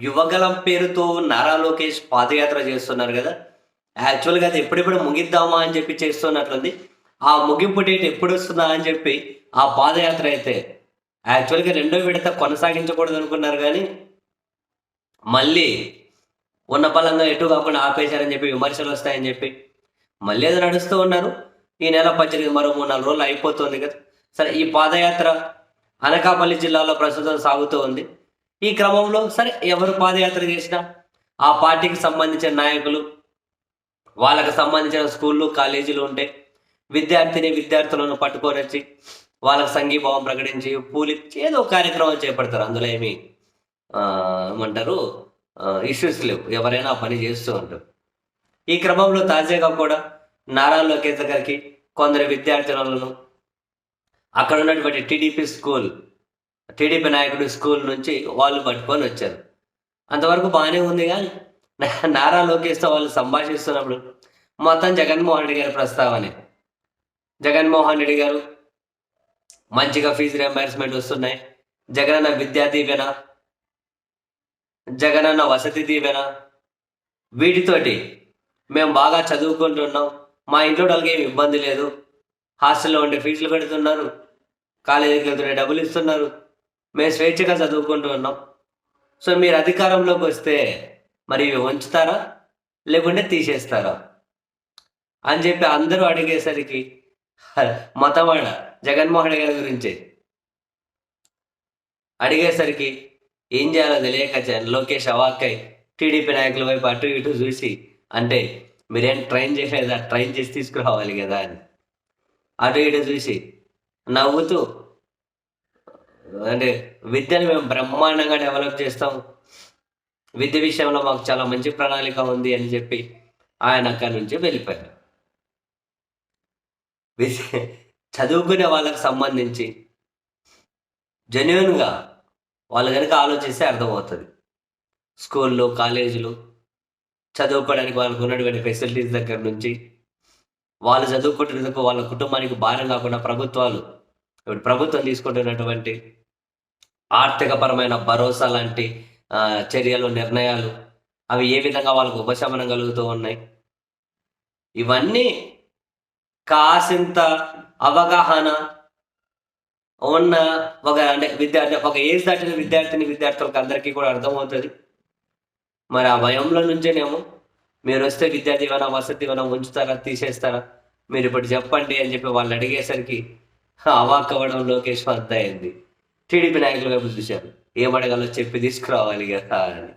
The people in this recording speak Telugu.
యువగలం పేరుతో నారా లోకేష్ పాదయాత్ర చేస్తున్నారు కదా. యాక్చువల్గా అది ఎప్పుడెప్పుడు ముగిద్దామా అని చెప్పి చేస్తున్నట్లుంది. ఆ ముగింపు డేట్ ఎప్పుడు వస్తుందా అని చెప్పి ఆ పాదయాత్ర అయితే యాక్చువల్గా రెండో విడత కొనసాగించకూడదు అనుకున్నారు కానీ మళ్ళీ ఉన్న బలంగా ఎటు కాకుండా ఆపేశారని చెప్పి విమర్శలు వస్తాయని చెప్పి మళ్ళీ ఏదో నడుస్తూ ఉన్నారు. ఈ నెల పద్దెనిమిది మరో మూడు నాలుగు రోజులు అయిపోతుంది కదా. సరే ఈ పాదయాత్ర అనకాపల్లి జిల్లాలో ప్రస్తుతం సాగుతూ ఉంది. ఈ క్రమంలో సరే ఎవరు పాదయాత్ర చేసినా ఆ పార్టీకి సంబంధించిన నాయకులు వాళ్ళకి సంబంధించిన స్కూళ్ళు కాలేజీలు ఉంటే విద్యార్థిని విద్యార్థులను పట్టుకొని వచ్చి వాళ్ళకి సంఘీభావం ప్రకటించి పూలి ఏదో కార్యక్రమం చేపడతారు. అందులో ఏమి ఏమంటారు ఇష్యూస్ లేవు. ఎవరైనా పని చేస్తూ ఉంటారు. ఈ క్రమంలో తాజాగా కూడా నారా లోకేష్ దగ్గరికి కొందరు విద్యార్థులను అక్కడ ఉన్నటువంటి టీడీపీ స్కూల్ టీడీపీ నాయకుడు స్కూల్ నుంచి వాళ్ళు పట్టుకొని వచ్చారు. అంతవరకు బాగానే ఉంది కానీ నారా లోకేష్తో వాళ్ళు సంభాషిస్తున్నప్పుడు మొత్తం జగన్మోహన్ రెడ్డి గారి ప్రస్తావనే. జగన్మోహన్ రెడ్డి గారు మంచిగా ఫీజు రియంబర్స్మెంట్ వస్తున్నాయి. జగనన్న విద్యా దీవెన జగనన్న వసతి దీవెన వీటితోటి మేము బాగా చదువుకుంటున్నాం. మా ఇంట్లో వాళ్ళకి ఏమి ఇబ్బంది లేదు. హాస్టల్లో ఉండే ఫీజులు కడుతున్నారు. కాలేజీకి వెళ్తుండే డబ్బులు ఇస్తున్నారు. మేము స్వేచ్ఛగా చదువుకుంటూ ఉన్నాం. సో మీరు అధికారంలోకి వస్తే మరి ఇవి ఉంచుతారా లేకుంటే తీసేస్తారా? అని చెప్పి అందరూ అడిగేసరికి మతవాడ జగన్మోహన్ గారి గురించి అడిగేసరికి ఏం చేయాలో తెలియక లోకేష్ అవాక్కై టీడీపీ నాయకుల వైపు అటు ఇటు చూసి అంటే మీరేం ట్రైన్ చేయలేదా? ట్రైన్ చేసి తీసుకురావాలి కదా అని. అటు ఇటు చూసి నవ్వుతూ అంటే విద్యను మేము బ్రహ్మాండంగా డెవలప్ చేస్తాం. విద్య విషయంలో మాకు చాలా మంచి ప్రణాళిక ఉంది అని చెప్పి ఆయన అక్కడి నుంచి వెళ్ళిపోయారు. చదువుకునే వాళ్ళకి సంబంధించి జెన్యున్గా వాళ్ళు కనుక ఆలోచిస్తే అర్థమవుతుంది. స్కూల్లో కాలేజీలు చదువుకోవడానికి వాళ్ళకు ఉన్నటువంటి ఫెసిలిటీస్ దగ్గర నుంచి వాళ్ళు చదువుకుంటున్నందుకు వాళ్ళ కుటుంబానికి భారం కాకుండా ప్రభుత్వాలు ఇప్పుడు ప్రభుత్వం తీసుకుంటున్నటువంటి ఆర్థికపరమైన భరోసా లాంటి చర్యలు నిర్ణయాలు అవి ఏ విధంగా వాళ్ళకు ఉపశమనం కలుగుతూ ఉన్నాయి? ఇవన్నీ కాసింత అవగాహన ఉన్న ఒక అంటే విద్యార్థి ఒక ఏజ్ దాటిన విద్యార్థిని విద్యార్థులకు అందరికీ కూడా అర్థమవుతుంది. మరి ఆ భయంలో నుంచేనేమో మీరు వస్తే విద్యా దీవెన వసతి దీవెన ఉంచుతారా తీసేస్తారా? మీరు ఇప్పుడు చెప్పండి అని చెప్పి వాళ్ళు అడిగేసరికి అవాక్ అవ్వడం లోకేష్ అర్థమైంది టీడీపీ నాయకులుగా వైపు చూశారు. ఏం అడగాలో చెప్పి తీసుకురావాలి కదా అని.